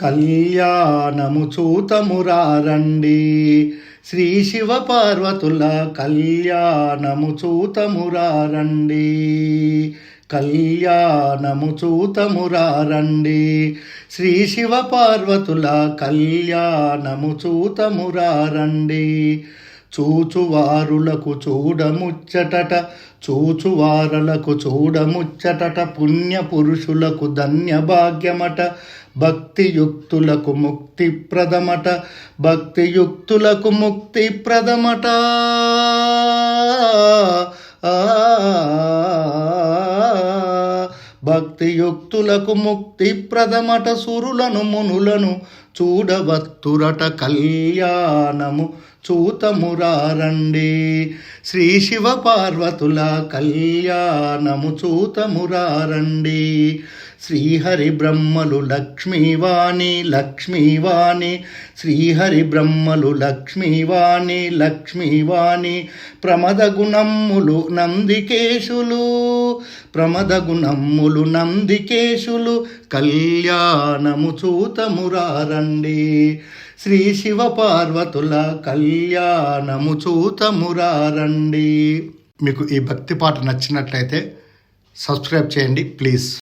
కళ్యాణము చూతమురారండి. శ్రీ శివ పార్వతుల కళ్యాణము చూతమురారండి. కళ్యాణము చూతమురారండి. శ్రీ శివ పార్వతుల కళ్యాణము చూతమురారండి. చూచువారులకు చూడముచ్చటట చూచువారలకు చూడముచ్చటట పుణ్య పురుషులకు ధన్య భాగ్యమట భక్తియుక్తులకు ముక్తి ప్రదమట భక్తియుక్తులకు ముక్తి ప్రదమట ఆ భక్తియుక్తులకు ముక్తి ప్రదమట సురులను మునులను చూడవత్తురట కళ్యాణము చూతమురారండి. శ్రీ శివ పార్వతుల కళ్యాణము చూతమురారండి. శ్రీహరి బ్రహ్మలు లక్ష్మీవాణి లక్ష్మీవాణి. శ్రీహరి బ్రహ్మలు లక్ష్మీవాణి లక్ష్మీవాణి. ప్రమద గుణమ్ములు నందికేశులు. ప్రమద గుణమ్ములు నందికేశులు కళ్యాణము చూతమురారండి శ్రీ శివ పార్వతుల కళ్యాణము చూతమురారండి మీకు ఈ భక్తి పాట నచ్చినట్లయితే సబ్స్క్రైబ్ చేయండి ప్లీజ్.